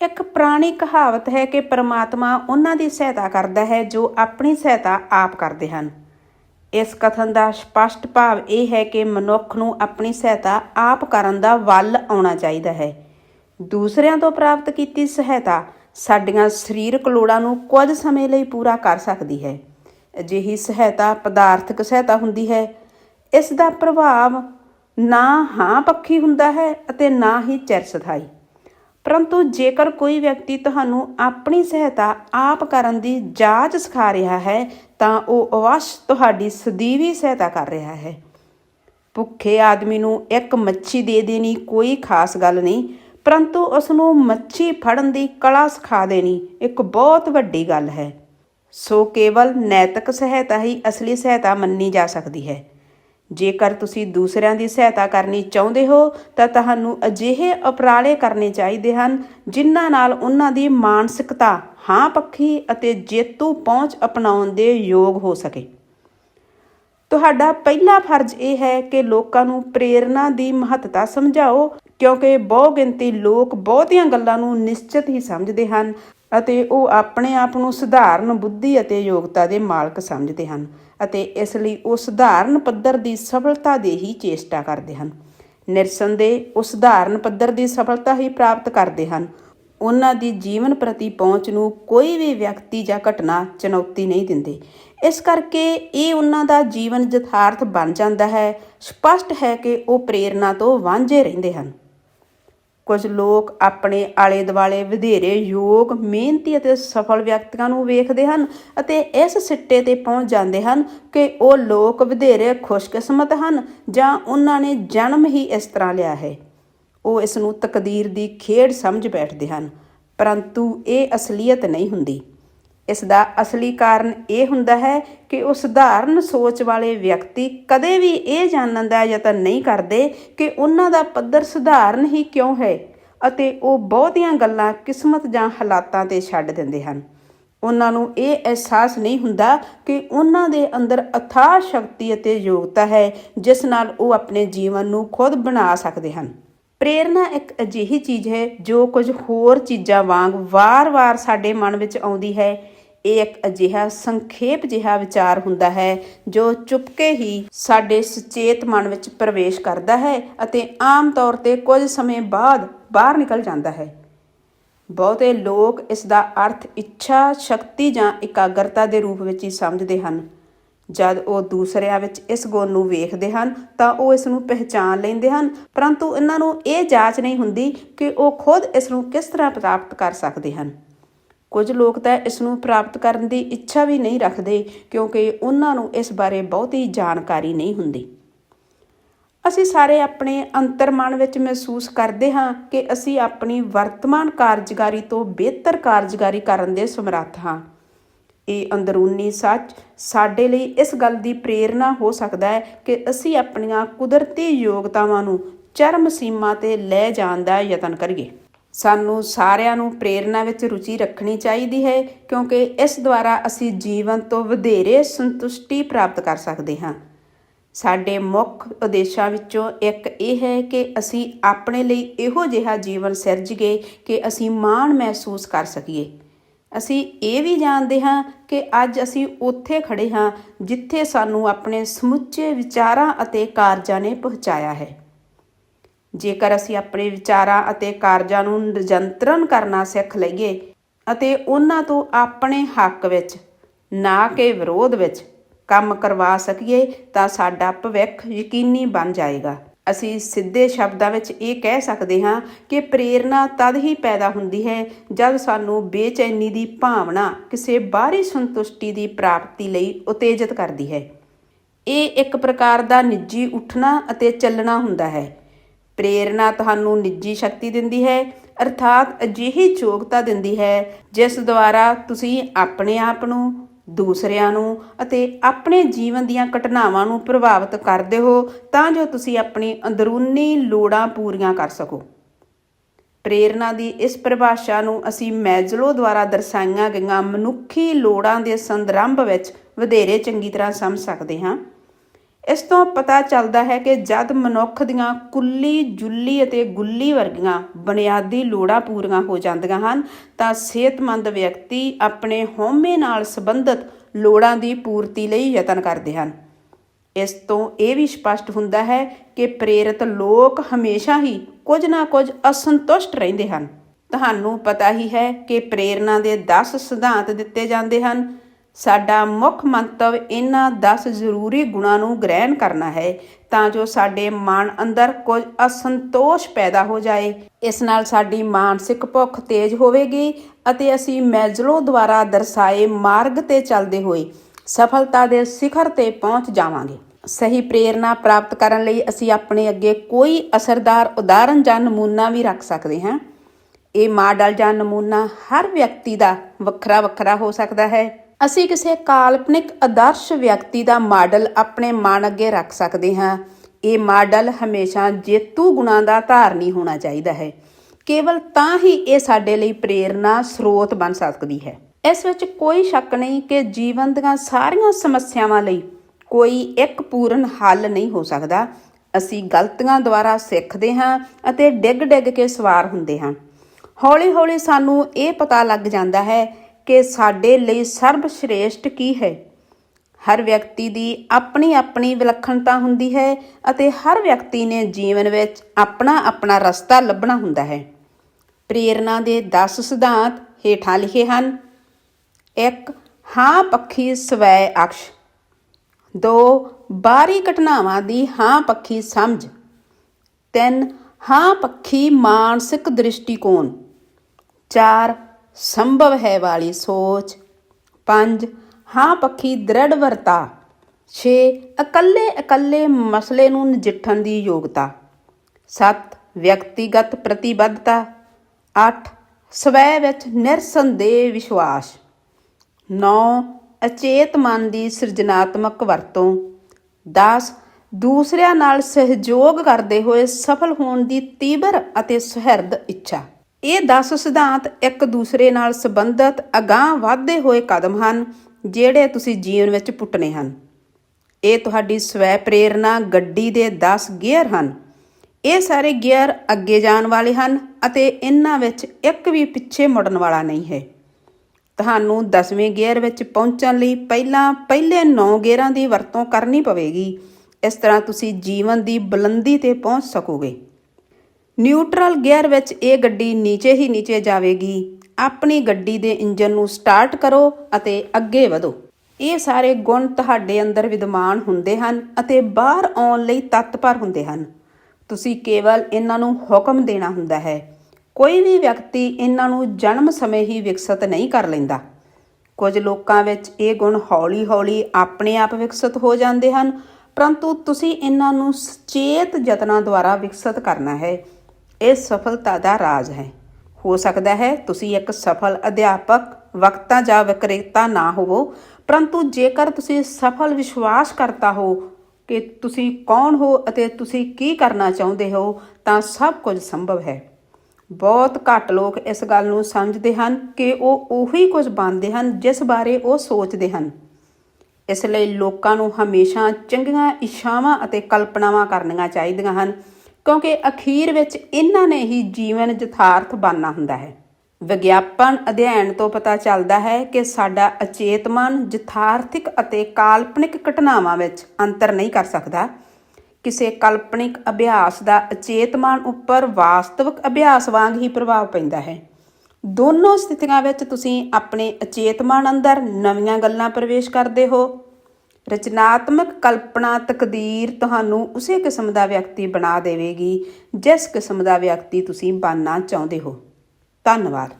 ਇੱਕ ਪੁਰਾਣੀ ਕਹਾਵਤ ਹੈ ਕਿ ਪ੍ਰਮਾਤਮਾ ਉਹਨਾਂ ਦੀ ਸਹਾਇਤਾ ਕਰਦਾ ਹੈ ਜੋ ਆਪਣੀ ਸਹਾਇਤਾ ਆਪ ਕਰਦੇ ਹਨ। ਇਸ ਕਥਨ ਦਾ ਸਪਸ਼ਟ ਭਾਵ ਇਹ ਹੈ ਕਿ ਮਨੁੱਖ ਨੂੰ ਆਪਣੀ ਸਹਾਇਤਾ ਆਪ ਕਰਨ ਦਾ ਵੱਲ ਆਉਣਾ ਚਾਹੀਦਾ ਹੈ। ਦੂਸਰਿਆਂ ਤੋਂ ਪ੍ਰਾਪਤ ਕੀਤੀ ਸਹਾਇਤਾ ਸਾਡੀਆਂ ਸਰੀਰਕ ਲੋੜਾਂ ਨੂੰ ਕੁਝ ਸਮੇਂ ਲਈ ਪੂਰਾ ਕਰ ਸਕਦੀ ਹੈ। ਅਜਿਹੀ ਸਹਾਇਤਾ ਪਦਾਰਥਕ ਸਹਾਇਤਾ ਹੁੰਦੀ ਹੈ। ਇਸ ਦਾ ਪ੍ਰਭਾਵ ਨਾ ਹਾਂ ਪੱਖੀ ਹੁੰਦਾ ਹੈ ਅਤੇ ਨਾ ਹੀ ਚਿਰ ਸਥਾਈ। ਪਰੰਤੂ ਜੇਕਰ ਕੋਈ ਵਿਅਕਤੀ ਤੁਹਾਨੂੰ ਆਪਣੀ ਸਹਾਇਤਾ ਆਪ ਕਰਨ ਦੀ ਜਾਚ ਸਿਖਾ ਰਿਹਾ ਹੈ, ਤਾਂ ਉਹ ਅਵਸ਼ ਤੁਹਾਡੀ ਸਦੀਵੀ ਸਹਾਇਤਾ ਕਰ ਰਿਹਾ ਹੈ। ਭੁੱਖੇ ਆਦਮੀ ਨੂੰ ਇੱਕ ਮੱਛੀ ਦੇ ਦੇਣੀ ਕੋਈ ਖਾਸ ਗੱਲ ਨਹੀਂ, ਪਰੰਤੂ ਉਸ ਨੂੰ ਮੱਛੀ ਫੜਨ ਦੀ ਕਲਾ ਸਿਖਾ ਦੇਣੀ ਇੱਕ ਬਹੁਤ ਵੱਡੀ ਗੱਲ ਹੈ। ਸੋ ਕੇਵਲ ਨੈਤਿਕ ਸਹਾਇਤਾ ਹੀ ਅਸਲੀ ਸਹਾਇਤਾ ਮੰਨੀ ਜਾ ਸਕਦੀ ਹੈ। ਜੇਕਰ ਤੁਸੀਂ ਦੂਸਰਿਆਂ ਦੀ ਸਹਾਇਤਾ ਕਰਨੀ ਚਾਹੁੰਦੇ ਹੋ, ਤਾਂ ਤੁਹਾਨੂੰ ਅਜਿਹੇ ਉਪਰਾਲੇ ਕਰਨੇ ਚਾਹੀਦੇ ਹਨ, ਜਿਨ੍ਹਾਂ ਨਾਲ ਉਹਨਾਂ ਦੀ ਮਾਨਸਿਕਤਾ, ਹਾਂ ਪੱਖੀ ਅਤੇ ਜੇਤੂ ਪਹੁੰਚ ਅਪਣਾਉਣ ਦੇ ਯੋਗ ਹੋ ਸਕੇ। ਤੁਹਾਡਾ ਪਹਿਲਾ ਫਰਜ਼ ਇਹ ਹੈ ਕਿ ਲੋਕਾਂ ਨੂੰ ਪ੍ਰੇਰਣਾ ਦੀ ਮਹੱਤਤਾ ਸਮਝਾਓ, ਕਿਉਂਕਿ ਬਹੁਗਿਣਤੀ ਲੋਕ ਬਹੁਤੀਆਂ ਗੱਲਾਂ ਨੂੰ ਨਿਸ਼ਚਿਤ ਹੀ ਸਮਝਦੇ ਹਨ ਅਤੇ ਉਹ ਆਪਣੇ ਆਪ ਨੂੰ ਸਧਾਰਨ ਬੁੱਧੀ ਅਤੇ ਯੋਗਤਾ ਦੇ ਮਾਲਕ ਸਮਝਦੇ ਹਨ। ਅਤੇ ਇਸ ਲਈ ਉਹ ਸਧਾਰਨ ਪੱਧਰ ਦੀ ਸਫਲਤਾ ਦੇ ਹੀ ਚੇਸ਼ਟਾ ਕਰਦੇ ਹਨ। ਨਿਰਸੰਦੇਹ ਉਹ ਸਧਾਰਨ ਪੱਧਰ ਦੀ ਸਫਲਤਾ ਹੀ ਪ੍ਰਾਪਤ ਕਰਦੇ ਹਨ। ਉਹਨਾਂ ਦੀ ਜੀਵਨ ਪ੍ਰਤੀ ਪਹੁੰਚ ਨੂੰ ਕੋਈ ਵੀ ਵਿਅਕਤੀ ਜਾਂ ਘਟਨਾ ਚੁਣੌਤੀ ਨਹੀਂ ਦਿੰਦੇ। ਇਸ ਕਰਕੇ ਇਹ ਉਹਨਾਂ ਦਾ ਜੀਵਨ ਯਥਾਰਥ ਬਣ ਜਾਂਦਾ ਹੈ। ਸਪਸ਼ਟ ਹੈ ਕਿ ਉਹ ਪ੍ਰੇਰਣਾ ਤੋਂ ਵਾਂਝੇ ਰਹਿੰਦੇ ਹਨ। ਕੁਝ ਲੋਕ ਆਪਣੇ ਆਲੇ ਦੁਆਲੇ ਵਧੇਰੇ ਯੋਗ, ਮਿਹਨਤੀ ਅਤੇ ਸਫਲ ਵਿਅਕਤੀਆਂ ਨੂੰ ਵੇਖਦੇ ਹਨ ਅਤੇ ਇਸ ਸਿੱਟੇ ਤੇ ਪਹੁੰਚ ਜਾਂਦੇ ਹਨ ਕਿ ਉਹ ਲੋਕ ਵਧੇਰੇ ਖੁਸ਼ਕਿਸਮਤ ਹਨ ਜਾਂ ਉਹਨਾਂ ਨੇ ਜਨਮ ਹੀ ਇਸ ਤਰ੍ਹਾਂ ਲਿਆ ਹੈ। ਉਹ ਇਸ ਨੂੰ ਤਕਦੀਰ ਦੀ ਖੇਡ ਸਮਝ ਬੈਠਦੇ ਹਨ, ਪਰੰਤੂ ਇਹ ਅਸਲੀਅਤ ਨਹੀਂ ਹੁੰਦੀ। ਇਸ ਦਾ ਅਸਲੀ ਕਾਰਨ ਇਹ ਹੁੰਦਾ ਹੈ ਕਿ ਉਹ ਸਧਾਰਨ ਸੋਚ ਵਾਲੇ ਵਿਅਕਤੀ ਕਦੇ ਵੀ ਇਹ ਜਾਣਨ ਦਾ ਯਤਨ ਨਹੀਂ ਕਰਦੇ ਕਿ ਉਹਨਾਂ ਦਾ ਪੱਧਰ ਸਧਾਰਨ ਹੀ ਕਿਉਂ ਹੈ ਅਤੇ ਉਹ ਬਹੁਤੀਆਂ ਗੱਲਾਂ ਕਿਸਮਤ ਜਾਂ ਹਾਲਾਤਾਂ ਤੇ ਛੱਡ ਦਿੰਦੇ ਹਨ। ਉਹਨਾਂ ਨੂੰ ਇਹ ਅਹਿਸਾਸ ਨਹੀਂ ਹੁੰਦਾ ਕਿ ਉਹਨਾਂ ਦੇ ਅੰਦਰ ਅਥਾਹ ਸ਼ਕਤੀ ਅਤੇ ਯੋਗਤਾ ਹੈ, ਜਿਸ ਨਾਲ ਉਹ ਆਪਣੇ ਜੀਵਨ ਨੂੰ ਖੁਦ ਬਣਾ ਸਕਦੇ ਹਨ। ਪ੍ਰੇਰਣਾ ਇੱਕ ਅਜਿਹੀ ਚੀਜ਼ ਹੈ ਜੋ ਕੁਝ ਹੋਰ ਚੀਜ਼ਾਂ ਵਾਂਗ ਵਾਰ-ਵਾਰ ਸਾਡੇ ਮਨ ਵਿੱਚ ਆਉਂਦੀ ਹੈ। ਇਹ ਇੱਕ ਅਜਿਹਾ ਸੰਖੇਪ ਜਿਹਾ ਵਿਚਾਰ ਹੁੰਦਾ ਹੈ, ਜੋ ਚੁਪਕੇ ਹੀ ਸਾਡੇ ਸੁਚੇਤ ਮਨ ਵਿੱਚ ਪ੍ਰਵੇਸ਼ ਕਰਦਾ ਹੈ ਅਤੇ ਆਮ ਤੌਰ ਤੇ ਕੁਝ ਸਮੇਂ ਬਾਅਦ ਬਾਹਰ ਨਿਕਲ ਜਾਂਦਾ ਹੈ। ਬਹੁਤੇ ਲੋਕ ਇਸ ਦਾ ਅਰਥ ਇੱਛਾ, ਸ਼ਕਤੀ ਜਾਂ ਇਕਾਗਰਤਾ ਦੇ ਰੂਪ ਵਿੱਚ ਹੀ ਸਮਝਦੇ ਹਨ। ਜਦ ਉਹ ਦੂਸਰਿਆਂ ਵਿੱਚ ਇਸ ਗੁਣ ਨੂੰ ਵੇਖਦੇ ਹਨ, ਤਾਂ ਉਹ ਇਸ ਨੂੰ ਪਹਿਚਾਨ ਲੈਂਦੇ ਹਨ, ਪਰੰਤੂ ਇਹਨਾਂ ਨੂੰ ਇਹ ਜਾਂਚ ਨਹੀਂ ਹੁੰਦੀ ਕਿ ਉਹ ਖੁਦ ਇਸ ਨੂੰ ਕਿਸ ਤਰ੍ਹਾਂ ਪ੍ਰਾਪਤ ਕਰ ਸਕਦੇ ਹਨ। ਕੁਝ ਲੋਕ ਤਾਂ ਇਸ ਨੂੰ ਪ੍ਰਾਪਤ ਕਰਨ ਦੀ ਇੱਛਾ ਵੀ ਨਹੀਂ ਰੱਖਦੇ, ਕਿਉਂਕਿ ਉਹਨਾਂ ਨੂੰ ਇਸ ਬਾਰੇ ਬਹੁਤੀ ਜਾਣਕਾਰੀ ਨਹੀਂ ਹੁੰਦੀ। ਅਸੀਂ ਸਾਰੇ ਆਪਣੇ ਅੰਤਰਮਨ ਵਿੱਚ ਮਹਿਸੂਸ ਕਰਦੇ ਹਾਂ ਕਿ ਅਸੀਂ ਆਪਣੀ ਵਰਤਮਾਨ ਕਾਰਜਕਾਰੀ ਤੋਂ ਬਿਹਤਰ ਕਾਰਜਕਾਰੀ ਕਰਨ ਦੇ ਸਮਰੱਥ ਹਾਂ। ਇਹ ਅੰਦਰੂਨੀ ਸੱਚ ਸਾਡੇ ਲਈ ਇਸ ਗੱਲ ਦੀ ਪ੍ਰੇਰਣਾ ਹੋ ਸਕਦਾ ਹੈ ਕਿ ਅਸੀਂ ਆਪਣੀਆਂ ਕੁਦਰਤੀ ਯੋਗਤਾਵਾਂ ਨੂੰ ਚਰਮ ਸੀਮਾ ਤੇ ਲੈ ਜਾਣ ਦਾ ਯਤਨ ਕਰੀਏ। ਸਾਨੂੰ ਸਾਰਿਆਂ ਨੂੰ ਪ੍ਰੇਰਣਾ ਵਿੱਚ ਰੁਚੀ ਰੱਖਣੀ ਚਾਹੀਦੀ ਹੈ, ਕਿਉਂਕਿ ਇਸ ਦੁਆਰਾ ਅਸੀਂ ਜੀਵਨ ਤੋਂ ਵਧੇਰੇ ਸੰਤੁਸ਼ਟੀ ਪ੍ਰਾਪਤ ਕਰ ਸਕਦੇ ਹਾਂ। ਸਾਡੇ ਮੁੱਖ ਉਦੇਸ਼ਾਂ ਵਿੱਚੋਂ ਇੱਕ ਇਹ ਹੈ ਕਿ ਅਸੀਂ ਆਪਣੇ ਲਈ ਇਹੋ ਜਿਹਾ ਜੀਵਨ ਸਿਰਜੀਏ ਕਿ ਅਸੀਂ ਮਾਣ ਮਹਿਸੂਸ ਕਰ ਸਕੀਏ। ਅਸੀਂ ਇਹ ਵੀ ਜਾਣਦੇ ਹਾਂ ਕਿ ਅੱਜ ਅਸੀਂ ਉੱਥੇ ਖੜੇ ਹਾਂ ਜਿੱਥੇ ਸਾਨੂੰ ਆਪਣੇ ਸਮੁੱਚੇ ਵਿਚਾਰਾਂ ਅਤੇ ਕਾਰਜਾਂ ਨੇ ਪਹੁੰਚਾਇਆ ਹੈ। ਜੇਕਰ ਅਸੀਂ ਆਪਣੇ ਵਿਚਾਰਾਂ ਅਤੇ ਕਾਰਜਾਂ ਨੂੰ ਨਿਯੰਤਰਣ ਕਰਨਾ ਸਿੱਖ ਲਈਏ ਅਤੇ ਉਹਨਾਂ ਤੋਂ ਆਪਣੇ ਹੱਕ ਵਿੱਚ, ਨਾ ਕਿ ਵਿਰੋਧ ਵਿੱਚ, ਕੰਮ ਕਰਵਾ ਸਕੀਏ, ਤਾਂ ਸਾਡਾ ਭਵਿੱਖ ਯਕੀਨੀ ਬਣ ਜਾਏਗਾ। ਅਸੀਂ ਸਿੱਧੇ ਸ਼ਬਦਾਂ ਵਿੱਚ ਇਹ ਕਹਿ ਸਕਦੇ ਹਾਂ ਕਿ ਪ੍ਰੇਰਣਾ ਤਦ ਹੀ ਪੈਦਾ ਹੁੰਦੀ ਹੈ ਜਦ ਸਾਨੂੰ ਬੇਚੈਨੀ ਦੀ ਭਾਵਨਾ ਕਿਸੇ ਬਾਹਰੀ ਸੰਤੁਸ਼ਟੀ ਦੀ ਪ੍ਰਾਪਤੀ ਲਈ ਉਤੇਜਿਤ ਕਰਦੀ ਹੈ। ਇਹ ਇੱਕ ਪ੍ਰਕਾਰ ਦਾ ਨਿੱਜੀ ਉੱਠਣਾ ਅਤੇ ਚੱਲਣਾ ਹੁੰਦਾ ਹੈ। ਪ੍ਰੇਰਣਾ ਤੁਹਾਨੂੰ ਨਿੱਜੀ ਸ਼ਕਤੀ ਦਿੰਦੀ ਹੈ, ਅਰਥਾਤ ਅਜਿਹੀ ਯੋਗਤਾ ਦਿੰਦੀ ਹੈ, ਜਿਸ ਦੁਆਰਾ ਤੁਸੀਂ ਆਪਣੇ ਆਪ ਨੂੰ, ਦੂਸਰਿਆਂ ਨੂੰ ਅਤੇ ਆਪਣੇ ਜੀਵਨ ਦੀਆਂ ਘਟਨਾਵਾਂ ਨੂੰ ਪ੍ਰਭਾਵਿਤ ਕਰਦੇ ਹੋ, ਤਾਂ ਜੋ ਤੁਸੀਂ ਆਪਣੀ ਅੰਦਰੂਨੀ ਲੋੜਾਂ ਪੂਰੀਆਂ ਕਰ ਸਕੋ। ਪ੍ਰੇਰਣਾ ਦੀ ਇਸ ਪਰਿਭਾਸ਼ਾ ਨੂੰ ਅਸੀਂ ਮੈਜ਼ਲੋ ਦੁਆਰਾ ਦਰਸਾਈਆਂ ਗਈਆਂ ਮਨੁੱਖੀ ਲੋੜਾਂ ਦੇ ਸੰਦਰਭ ਵਿੱਚ ਵਧੇਰੇ ਚੰਗੀ ਤਰ੍ਹਾਂ ਸਮਝ ਸਕਦੇ ਹਾਂ। ਇਸ ਤੋਂ ਪਤਾ ਚੱਲਦਾ ਹੈ ਕਿ ਜਦ ਮਨੁੱਖ ਦੀਆਂ ਕੁੱਲੀ, ਜੁੱਲੀ ਅਤੇ ਗੁੱਲੀ ਵਰਗੀਆਂ ਬੁਨਿਆਦੀ ਲੋੜਾਂ ਪੂਰੀਆਂ ਹੋ ਜਾਂਦੀਆਂ ਹਨ, ਤਾਂ ਸਿਹਤਮੰਦ ਵਿਅਕਤੀ ਆਪਣੇ ਹਉਮੈ ਨਾਲ ਸੰਬੰਧਿਤ ਲੋੜਾਂ ਦੀ ਪੂਰਤੀ ਲਈ ਯਤਨ ਕਰਦੇ ਹਨ। ਇਸ ਤੋਂ ਇਹ ਵੀ ਸਪਸ਼ਟ ਹੁੰਦਾ ਹੈ ਕਿ ਪ੍ਰੇਰਿਤ ਲੋਕ ਹਮੇਸ਼ਾ ਹੀ ਕੁਝ ਨਾ ਕੁਝ ਅਸੰਤੁਸ਼ਟ ਰਹਿੰਦੇ ਹਨ। ਤੁਹਾਨੂੰ ਪਤਾ ਹੀ ਹੈ ਕਿ ਪ੍ਰੇਰਣਾ ਦੇ 10 ਸਿਧਾਂਤ ਦਿੱਤੇ ਜਾਂਦੇ ਹਨ। ਸਾਡਾ ਮੁੱਖ ਮੰਤਵ ਇਹਨਾਂ 10 ਜ਼ਰੂਰੀ ਗੁਣਾਂ ਨੂੰ ਗ੍ਰਹਿਣ ਕਰਨਾ ਹੈ, ਤਾਂ ਜੋ ਸਾਡੇ ਮਨ ਅੰਦਰ ਕੁਝ ਅਸੰਤੋਸ਼ ਪੈਦਾ ਹੋ ਜਾਏ। ਇਸ ਨਾਲ ਸਾਡੀ ਮਾਨਸਿਕ ਭੁੱਖ ਤੇਜ਼ ਹੋਵੇਗੀ ਅਤੇ ਅਸੀਂ ਮੈਜ਼ਲੋ ਦੁਆਰਾ ਦਰਸਾਏ ਮਾਰਗ ਤੇ ਚੱਲਦੇ ਹੋਏ ਸਫਲਤਾ ਦੇ ਸਿਖਰ ਤੇ ਪਹੁੰਚ ਜਾਵਾਂਗੇ। ਸਹੀ ਪ੍ਰੇਰਣਾ ਪ੍ਰਾਪਤ ਕਰਨ ਲਈ ਅਸੀਂ ਆਪਣੇ ਅੱਗੇ ਕੋਈ ਅਸਰਦਾਰ ਉਦਾਹਰਨ ਜਾਂ ਨਮੂਨਾ ਵੀ ਰੱਖ ਸਕਦੇ ਹਾਂ। ਇਹ ਮਾਡਲ ਜਾਂ ਨਮੂਨਾ ਹਰ ਵਿਅਕਤੀ ਦਾ ਵੱਖਰਾ ਵੱਖਰਾ ਹੋ ਸਕਦਾ ਹੈ। ਅਸੀਂ ਕਿਸੇ ਕਾਲਪਨਿਕ ਆਦਰਸ਼ ਵਿਅਕਤੀ ਦਾ ਮਾਡਲ ਆਪਣੇ ਮਨ ਅੱਗੇ ਰੱਖ ਸਕਦੇ ਹਾਂ। ਇਹ ਮਾਡਲ ਹਮੇਸ਼ਾ ਜੇਤੂ ਗੁਣਾਂ ਦਾ ਧਾਰਨੀ ਹੋਣਾ ਚਾਹੀਦਾ ਹੈ। ਕੇਵਲ ਤਾਂ ਹੀ ਇਹ ਸਾਡੇ ਲਈ ਪ੍ਰੇਰਨਾ ਸਰੋਤ ਬਣ ਸਕਦੀ ਹੈ। ਇਸ ਵਿੱਚ ਕੋਈ ਸ਼ੱਕ ਨਹੀਂ ਕਿ ਜੀਵਨ ਦੀਆਂ ਸਾਰੀਆਂ ਸਮੱਸਿਆਵਾਂ ਲਈ ਕੋਈ ਇੱਕ ਪੂਰਨ ਹੱਲ ਨਹੀਂ ਹੋ ਸਕਦਾ। ਅਸੀਂ ਗਲਤੀਆਂ ਦੁਆਰਾ ਸਿੱਖਦੇ ਹਾਂ ਅਤੇ ਡਿੱਗ ਡਿੱਗ ਕੇ ਸਵਾਰ ਹੁੰਦੇ ਹਾਂ। ਹੌਲੀ-ਹੌਲੀ ਸਾਨੂੰ ਇਹ ਪਤਾ ਲੱਗ ਜਾਂਦਾ ਹੈ ਕਿ ਸਾਡੇ ਲਈ ਸਰਬ ਸ਼੍ਰੇਸ਼ਟ ਕੀ ਹੈ? ਹਰ ਵਿਅਕਤੀ ਦੀ ਆਪਣੀ ਆਪਣੀ ਵਿਲੱਖਣਤਾ ਹੁੰਦੀ ਹੈ ਅਤੇ ਹਰ ਵਿਅਕਤੀ ਨੇ ਜੀਵਨ ਵਿੱਚ ਆਪਣਾ ਆਪਣਾ ਰਸਤਾ ਲੱਭਣਾ ਹੁੰਦਾ ਹੈ। ਪ੍ਰੇਰਣਾ ਦੇ 10 ਸਿਧਾਂਤ ਹੇਠਾਂ ਲਿਖੇ ਹਨ। 1 ਹਾਂ ਪੱਖੀ ਸਵੈ ਅਕਸ਼। 2 ਬਾਹਰੀ ਘਟਨਾਵਾਂ ਦੀ ਹਾਂ ਪੱਖੀ ਸਮਝ। 3 ਹਾਂ ਪੱਖੀ ਮਾਨਸਿਕ ਦ੍ਰਿਸ਼ਟੀਕੋਣ। 4 ਸੰਭਵ ਹੈ ਵਾਲੀ ਸੋਚ। 5 ਹਾਂ ਪੱਖੀ ਦ੍ਰਿੜ ਵਰਤਾ। 6 ਇਕੱਲੇ ਇਕੱਲੇ ਮਸਲੇ ਨੂੰ ਨਜਿੱਠਣ ਦੀ ਯੋਗਤਾ। 7 ਵਿਅਕਤੀਗਤ ਪ੍ਰਤੀਬੱਧਤਾ। 8 ਸਵੈ ਵਿੱਚ ਨਿਰਸੰਦੇਹ ਵਿਸ਼ਵਾਸ। 9 ਅਚੇਤ ਮਨ ਦੀ ਸਿਰਜਣਾਤਮਕ ਵਰਤੋਂ। 10 ਦੂਸਰਿਆਂ ਨਾਲ ਸਹਿਯੋਗ ਕਰਦੇ ਹੋਏ ਸਫਲ ਹੋਣ ਦੀ ਤੀਬਰ ਅਤੇ ਸੁਹਿਰਦ ਇੱਛਾ। ਇਹ 10 ਸਿਧਾਂਤ ਇੱਕ ਦੂਸਰੇ ਨਾਲ ਸੰਬੰਧਿਤ ਅਗਾਹ ਵਧਦੇ ਹੋਏ ਕਦਮ ਹਨ, ਜਿਹੜੇ ਤੁਸੀਂ ਜੀਵਨ ਵਿੱਚ ਪੁੱਟਣੇ ਹਨ। ਇਹ ਤੁਹਾਡੀ ਸਵੈ ਪ੍ਰੇਰਣਾ ਗੱਡੀ ਦੇ 10 ਗੇਅਰ ਹਨ। ਇਹ ਸਾਰੇ ਗੇਅਰ ਅੱਗੇ ਜਾਣ ਵਾਲੇ ਹਨ ਅਤੇ ਇਹਨਾਂ ਵਿੱਚ ਇੱਕ ਵੀ ਪਿੱਛੇ ਮੁੜਨ ਵਾਲਾ ਨਹੀਂ ਹੈ। ਤੁਹਾਨੂੰ 10ਵੇਂ ਗੇਅਰ ਵਿੱਚ ਪਹੁੰਚਣ ਲਈ ਪਹਿਲਾਂ ਪਹਿਲੇ 9 ਗੇਅਰਾਂ ਦੀ ਵਰਤੋਂ ਕਰਨੀ ਪਵੇਗੀ। ਇਸ ਤਰ੍ਹਾਂ ਤੁਸੀਂ ਜੀਵਨ ਦੀ ਬੁਲੰਦੀ ਤੇ ਪਹੁੰਚ ਸਕੋਗੇ। ਨਿਊਟਰਲ ਗੇਅਰ ਵਿੱਚ ਇਹ ਗੱਡੀ ਨੀਚੇ ਹੀ ਨੀਚੇ ਜਾਵੇਗੀ। ਆਪਣੀ ਗੱਡੀ ਦੇ ਇੰਜਨ ਨੂੰ ਸਟਾਰਟ ਕਰੋ ਅਤੇ ਅੱਗੇ ਵਧੋ। ਇਹ ਸਾਰੇ ਗੁਣ ਤੁਹਾਡੇ ਅੰਦਰ ਵਿਦਮਾਨ ਹੁੰਦੇ ਹਨ ਅਤੇ ਬਾਹਰ ਆਉਣ ਲਈ ਤਤਪਰ ਹੁੰਦੇ ਹਨ। ਤੁਸੀਂ ਕੇਵਲ ਇਹਨਾਂ ਨੂੰ ਹੁਕਮ ਦੇਣਾ ਹੁੰਦਾ ਹੈ। ਕੋਈ ਵੀ ਵਿਅਕਤੀ ਇਹਨਾਂ ਨੂੰ ਜਨਮ ਸਮੇਂ ਹੀ ਵਿਕਸਿਤ ਨਹੀਂ ਕਰ ਲੈਂਦਾ। ਕੁਝ ਲੋਕਾਂ ਵਿੱਚ ਇਹ ਗੁਣ ਹੌਲੀ-ਹੌਲੀ ਆਪਣੇ ਆਪ ਵਿਕਸਿਤ ਹੋ ਜਾਂਦੇ ਹਨ, ਪਰੰਤੂ ਤੁਸੀਂ ਇਹਨਾਂ ਨੂੰ ਸੁਚੇਤ ਯਤਨਾਂ ਦੁਆਰਾ ਵਿਕਸਿਤ ਕਰਨਾ ਹੈ। ਇਹ ਸਫਲਤਾ ਦਾ ਰਾਜ ਹੈ। ਹੋ ਸਕਦਾ ਹੈ ਤੁਸੀਂ ਇੱਕ ਸਫਲ ਅਧਿਆਪਕ, ਵਕਤਾ ਜਾਂ ਵਿਕਰੇਤਾ ਨਾ ਹੋਵੋ, ਪਰੰਤੂ ਜੇਕਰ ਤੁਸੀਂ ਸਫਲ ਵਿਸ਼ਵਾਸ ਕਰਤਾ ਹੋ ਕਿ ਤੁਸੀਂ ਕੌਣ ਹੋ ਅਤੇ ਤੁਸੀਂ ਕੀ ਕਰਨਾ ਚਾਹੁੰਦੇ ਹੋ, ਤਾਂ ਸਭ ਕੁਝ ਸੰਭਵ ਹੈ। ਬਹੁਤ ਘੱਟ ਲੋਕ ਇਸ ਗੱਲ ਨੂੰ ਸਮਝਦੇ ਹਨ ਕਿ ਉਹ ਉਹੀ ਕੁਝ ਬਣਦੇ ਹਨ ਜਿਸ ਬਾਰੇ ਉਹ ਸੋਚਦੇ ਹਨ। ਇਸ ਲਈ ਲੋਕਾਂ ਨੂੰ ਹਮੇਸ਼ਾ ਚੰਗੀਆਂ ਇੱਛਾਵਾਂ ਅਤੇ ਕਲਪਨਾਵਾਂ ਕਰਨੀਆਂ ਚਾਹੀਦੀਆਂ ਹਨ। ਕਿਉਂਕਿ ਅਖੀਰ ਵਿੱਚ ਇਹਨਾਂ ਨੇ ਹੀ ਜੀਵਨ ਯਥਾਰਥ ਬਣਨਾ ਹੁੰਦਾ ਹੈ। ਵਿਗਿਆਪਨ ਅਧਿਐਨ ਤੋਂ ਪਤਾ ਚੱਲਦਾ ਹੈ ਕਿ ਸਾਡਾ ਅਚੇਤ ਮਨ ਯਥਾਰਥਿਕ ਅਤੇ ਕਾਲਪਨਿਕ ਘਟਨਾਵਾਂ ਵਿੱਚ ਅੰਤਰ ਨਹੀਂ ਕਰ ਸਕਦਾ। ਕਿਸੇ ਕਲਪਨਿਕ ਅਭਿਆਸ ਦਾ ਅਚੇਤ ਮਨ ਉੱਪਰ ਵਾਸਤਵਿਕ ਅਭਿਆਸ ਵਾਂਗ ਹੀ ਪ੍ਰਭਾਵ ਪੈਂਦਾ ਹੈ। ਦੋਨੋਂ ਸਥਿਤੀਆਂ ਵਿੱਚ ਤੁਸੀਂ ਆਪਣੇ ਅਚੇਤ ਮਨ ਅੰਦਰ ਨਵੀਆਂ ਗੱਲਾਂ ਪ੍ਰਵੇਸ਼ ਕਰਦੇ ਹੋ। ਰਚਨਾਤਮਕ ਕਲਪਨਾ, ਤਕਦੀਰ ਤੁਹਾਨੂੰ ਉਸੇ ਕਿਸਮ ਦਾ ਵਿਅਕਤੀ ਬਣਾ ਦੇਵੇਗੀ, ਜਿਸ ਕਿਸਮ ਦਾ ਵਿਅਕਤੀ ਤੁਸੀਂ ਬਣਨਾ ਚਾਹੁੰਦੇ ਹੋ। ਧੰਨਵਾਦ।